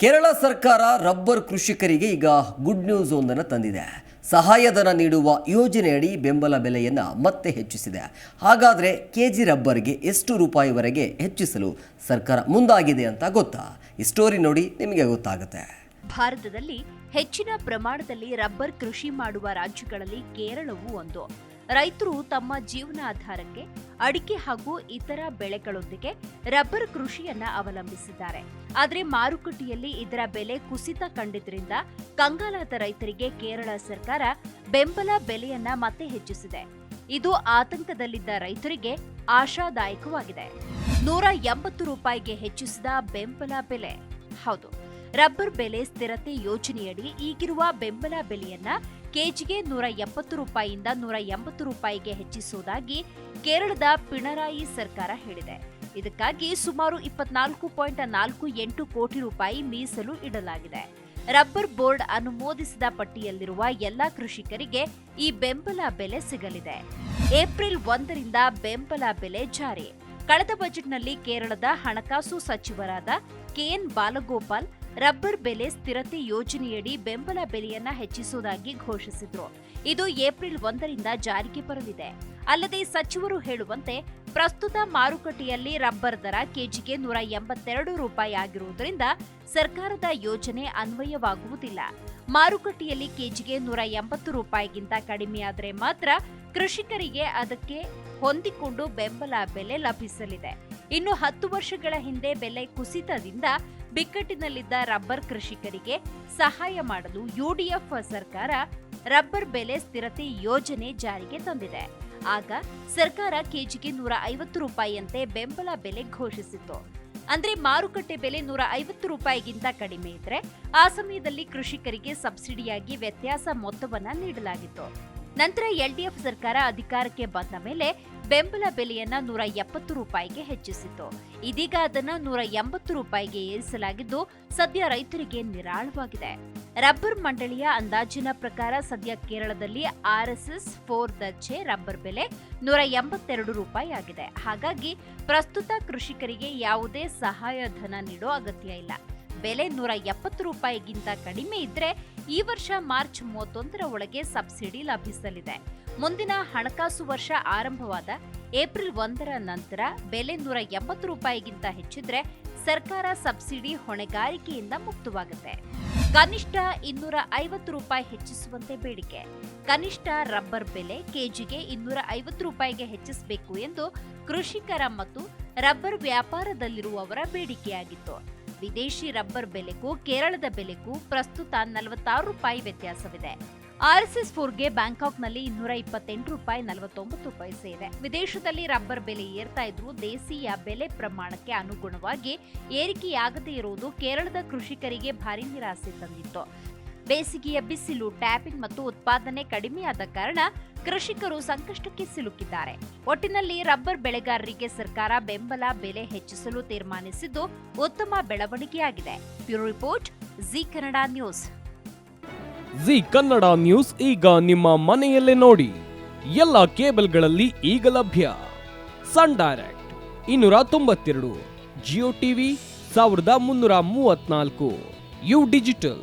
ಕೇರಳ ಸರ್ಕಾರ ರಬ್ಬರ್ ಕೃಷಿಕರಿಗೆ ಈಗ ಗುಡ್ ನ್ಯೂಸ್ ಒಂದನ್ನು ತಂದಿದೆ. ಸಹಾಯಧನ ನೀಡುವ ಯೋಜನೆಯಡಿ ಬೆಂಬಲ ಬೆಲೆಯನ್ನು ಮತ್ತೆ ಹೆಚ್ಚಿಸಿದೆ. ಹಾಗಾದರೆ ಕೆ ಜಿ ರಬ್ಬರ್ಗೆ ಎಷ್ಟು ರೂಪಾಯಿವರೆಗೆ ಹೆಚ್ಚಿಸಲು ಸರ್ಕಾರ ಮುಂದಾಗಿದೆ ಅಂತ ಗೊತ್ತಾ? ಈ ಸ್ಟೋರಿ ನೋಡಿ ನಿಮಗೆ ಗೊತ್ತಾಗುತ್ತೆ. ಭಾರತದಲ್ಲಿ ಹೆಚ್ಚಿನ ಪ್ರಮಾಣದಲ್ಲಿ ರಬ್ಬರ್ ಕೃಷಿ ಮಾಡುವ ರಾಜ್ಯಗಳಲ್ಲಿ ಕೇರಳವೂ ಒಂದು. ರೈತರು ತಮ್ಮ ಜೀವನಾಧಾರಕ್ಕೆ ಅಡಿಕೆ ಹಾಗೂ ಇತರ ಬೆಳೆಗಳೊಂದಿಗೆ ರಬ್ಬರ್ ಕೃಷಿಯನ್ನ ಅವಲಂಬಿಸಿದ್ದಾರೆ. ಆದರೆ ಮಾರುಕಟ್ಟೆಯಲ್ಲಿ ಇದರ ಬೆಲೆ ಕುಸಿತ ಕಂಡಿದ್ದರಿಂದ ಕಂಗಾಲಾದ ರೈತರಿಗೆ ಕೇರಳ ಸರ್ಕಾರ ಬೆಂಬಲ ಬೆಲೆಯನ್ನ ಮತ್ತೆ ಹೆಚ್ಚಿಸಿದೆ. ಇದು ಆತಂಕದಲ್ಲಿದ್ದ ರೈತರಿಗೆ ಆಶಾದಾಯಕವಾಗಿದೆ. ನೂರ ಎಂಬತ್ತು ರೂಪಾಯಿಗೆ ಹೆಚ್ಚಿಸಿದ ಬೆಂಬಲ ಬೆಲೆ. ಹೌದು. ರಬ್ಬರ್ ಬೆಲೆ ಸ್ಥಿರತೆ ಯೋಜನೆಯಡಿ ಈಗಿರುವ ಬೆಂಬಲ ಬೆಲೆಯನ್ನ ಕೆಜಿಗೆ ನೂರ ಎಂಬತ್ತು ರೂಪಾಯಿಯಿಂದ ನೂರ ಎಂಬತ್ತು ರೂಪಾಯಿಗೆ ಹೆಚ್ಚಿಸುವುದಾಗಿ ಕೇರಳದ ಪಿಣರಾಯಿ ಸರ್ಕಾರ ಹೇಳಿದೆ. ಇದಕ್ಕಾಗಿ ಸುಮಾರು ಇಪ್ಪತ್ನಾಲ್ಕು ಪಾಯಿಂಟ್ ನಾಲ್ಕು ಎಂಟು ಕೋಟಿ ರೂಪಾಯಿ ಮೀಸಲು ಇಡಲಾಗಿದೆ. ರಬ್ಬರ್ ಬೋರ್ಡ್ ಅನುಮೋದಿಸಿದ ಪಟ್ಟಿಯಲ್ಲಿರುವ ಎಲ್ಲಾ ಕೃಷಿಕರಿಗೆ ಈ ಬೆಂಬಲ ಬೆಲೆ ಸಿಗಲಿದೆ. ಏಪ್ರಿಲ್ ಒಂದರಿಂದ ಬೆಂಬಲ ಬೆಲೆ ಜಾರಿ. ಕಳೆದ ಬಜೆಟ್ನಲ್ಲಿ ಕೇರಳದ ಹಣಕಾಸು ಸಚಿವರಾದ ಕೆಎನ್ ಬಾಲಗೋಪಾಲ್ ರಬ್ಬರ್ ಬೆಲೆ ಸ್ಥಿರತೆ ಯೋಜನೆಯಡಿ ಬೆಂಬಲ ಬೆಲೆಯನ್ನ ಹೆಚ್ಚಿಸುವುದಾಗಿ ಘೋಷಿಸಿದ್ರು. ಇದು ಏಪ್ರಿಲ್ ಒಂದರಿಂದ ಜಾರಿಗೆ ಬರಲಿದೆ. ಅಲ್ಲದೆ ಸಚಿವರು ಹೇಳುವಂತೆ ಪ್ರಸ್ತುತ ಮಾರುಕಟ್ಟೆಯಲ್ಲಿ ರಬ್ಬರ್ ದರ ಕೆಜಿಗೆ ನೂರ ಎಂಬತ್ತೆರಡು ರೂಪಾಯಿ ಆಗಿರುವುದರಿಂದ ಸರ್ಕಾರದ ಯೋಜನೆ ಅನ್ವಯವಾಗುವುದಿಲ್ಲ. ಮಾರುಕಟ್ಟೆಯಲ್ಲಿ ಕೆಜಿಗೆ ನೂರ ಎಂಬತ್ತು ರೂಪಾಯಿಗಿಂತ ಕಡಿಮೆಯಾದರೆ ಮಾತ್ರ ಕೃಷಿಕರಿಗೆ ಅದಕ್ಕೆ ಹೊಂದಿಕೊಂಡು ಬೆಂಬಲ ಬೆಲೆ ಲಭಿಸಲಿದೆ. ಇನ್ನು ಹತ್ತು ವರ್ಷಗಳ ಹಿಂದೆ ಬೆಲೆ ಕುಸಿತದಿಂದ ಬಿಕ್ಕಟ್ಟಿನಲ್ಲಿದ್ದ ರಬ್ಬರ್ ಕೃಷಿಕರಿಗೆ ಸಹಾಯ ಮಾಡಲು ಯುಡಿಎಫ್ ಸರ್ಕಾರ ರಬ್ಬರ್ ಬೆಲೆ ಸ್ಥಿರತೆ ಯೋಜನೆ ಜಾರಿಗೆ ತಂದಿದೆ. ಆಗ ಸರ್ಕಾರ ಕೆಜಿಗೆ ನೂರ ಐವತ್ತು ರೂಪಾಯಿಯಂತೆ ಬೆಂಬಲ ಬೆಲೆ ಘೋಷಿಸಿತ್ತು. ಅಂದ್ರೆ ಮಾರುಕಟ್ಟೆ ಬೆಲೆ ನೂರ ಐವತ್ತು ರೂಪಾಯಿಗಿಂತ ಕಡಿಮೆ ಇದ್ರೆ ಆ ಸಮಯದಲ್ಲಿ ಕೃಷಿಕರಿಗೆ ಸಬ್ಸಿಡಿಯಾಗಿ ವ್ಯತ್ಯಾಸ ಮೊತ್ತವನ್ನ ನೀಡಲಾಗಿತ್ತು. ನಂತರ ಎಲ್ಡಿಎಫ್ ಸರ್ಕಾರ ಅಧಿಕಾರಕ್ಕೆ ಬಂದ ಮೇಲೆ ಬೆಂಬಲ ಬೆಲೆಯನ್ನ ನೂರ ಎಪ್ಪತ್ತು ರೂಪಾಯಿಗೆ ಹೆಚ್ಚಿಸಿತು ಇದೀಗ ಅದನ್ನ ನೂರ ಎಂಬತ್ತು ರೂಪಾಯಿಗೆ ಏರಿಸಲಾಗಿದ್ದು ಸದ್ಯ ರೈತರಿಗೆ ನಿರಾಳವಾಗಿದೆ. ರಬ್ಬರ್ ಮಂಡಳಿಯ ಅಂದಾಜಿನ ಪ್ರಕಾರ ಸದ್ಯ ಕೇರಳದಲ್ಲಿ ಆರ್ಎಸ್ಎಸ್ ಫೋರ್ ದರ್ಜೆ ರಬ್ಬರ್ ಬೆಲೆ ನೂರ ಎಂಬತ್ತೆರಡು ರೂಪಾಯಿ ಆಗಿದೆ. ಹಾಗಾಗಿ ಪ್ರಸ್ತುತ ಕೃಷಿಕರಿಗೆ ಯಾವುದೇ ಸಹಾಯಧನ ನೀಡೋ ಅಗತ್ಯ ಇಲ್ಲ. ಬೆಲೆ ನೂರ ಎಪ್ಪತ್ತು ರೂಪಾಯಿಗಿಂತ ಕಡಿಮೆ ಇದ್ರೆ ಈ ವರ್ಷ ಮಾರ್ಚ್ ಮೂವತ್ತೊಂದರ ಒಳಗೆ ಸಬ್ಸಿಡಿ ಲಭಿಸಲಿದೆ. ಮುಂದಿನ ಹಣಕಾಸು ವರ್ಷ ಆರಂಭವಾದ ಏಪ್ರಿಲ್ ಒಂದರ ನಂತರ ಬೆಲೆ ನೂರ ಎಂಬತ್ತು ರೂಪಾಯಿಗಿಂತ ಹೆಚ್ಚಿದ್ರೆ ಸರ್ಕಾರ ಸಬ್ಸಿಡಿ ಹೊಣೆಗಾರಿಕೆಯಿಂದ ಮುಕ್ತವಾಗುತ್ತೆ. ಕನಿಷ್ಠ ಇನ್ನೂರ ಐವತ್ತು ರೂಪಾಯಿ ಹೆಚ್ಚಿಸುವಂತೆ ಬೇಡಿಕೆ. ಕನಿಷ್ಠ ರಬ್ಬರ್ ಬೆಲೆ ಕೆಜಿಗೆ ಇನ್ನೂರ ಐವತ್ತು ರೂಪಾಯಿಗೆ ಹೆಚ್ಚಿಸಬೇಕು ಎಂದು ಕೃಷಿಕರ ಮತ್ತು ರಬ್ಬರ್ ವ್ಯಾಪಾರದಲ್ಲಿರುವವರ ಬೇಡಿಕೆಯಾಗಿತ್ತು. ವಿದೇಶಿ ರಬ್ಬರ್ ಬೆಲೆಗೂ, ಕೇರಳದ ಬೆಲೆಗೂ ಪ್ರಸ್ತುತ ನಲವತ್ತಾರು ರೂಪಾಯಿ ವ್ಯತ್ಯಾಸವಿದೆ. ಆರ್ಎಸ್ಎಸ್ ಫೋರ್ಗೆ ಬ್ಯಾಂಕಾಕ್ನಲ್ಲಿ ಇನ್ನೂರ ಇಪ್ಪತ್ತೆಂಟು ರೂಪಾಯಿ ನಲವತ್ತೊಂಬತ್ತು ಪೈಸೆ ಇದೆ ವಿದೇಶದಲ್ಲಿ ರಬ್ಬರ್ ಬೆಲೆ ಏರ್ತಾ ಇದ್ರೂ ದೇಸಿಯ ಬೆಲೆ ಪ್ರಮಾಣಕ್ಕೆ ಅನುಗುಣವಾಗಿ ಏರಿಕೆಯಾಗದೇ ಇರುವುದು ಕೇರಳದ ಕೃಷಿಕರಿಗೆ ಭಾರಿ ನಿರಾಸೆ ತಂದಿತ್ತು. ಬೇಸಿಗೆಯ ಬಿಸಿಲು, ಟ್ಯಾಪಿಂಗ್ ಮತ್ತು ಉತ್ಪಾದನೆ ಕಡಿಮೆಯಾದ ಕಾರಣ ಕೃಷಿಕರು ಸಂಕಷ್ಟಕ್ಕೆ ಸಿಲುಕಿದ್ದಾರೆ. ಒಟ್ಟಿನಲ್ಲಿ ರಬ್ಬರ್ ಬೆಳೆಗಾರರಿಗೆ ಸರ್ಕಾರ ಬೆಂಬಲ, ಬೆಲೆ ಹೆಚ್ಚಿಸಲು ತೀರ್ಮಾನಿಸಿದ್ದು ಉತ್ತಮ ಬೆಳವಣಿಗೆಯಾಗಿದೆ. Bureau report, Zee Kannada news. Zee Kannada news ಈಗ ನಿಮ್ಮ ಮನೆಯಲ್ಲೇ ನೋಡಿ. ಎಲ್ಲ ಕೇಬಲ್ಗಳಲ್ಲಿ ಈಗ ಲಭ್ಯ. ಸನ್ ಡೈರೆಕ್ಟ್ ಇನ್ನೂರ ತೊಂಬತ್ತೆರಡು, ಜಿಯೋ ಟಿವಿ ಸಾವಿರದ ಮುನ್ನೂರ ಮೂವತ್ನಾಲ್ಕು ಯು ಡಿಜಿಟಲ್.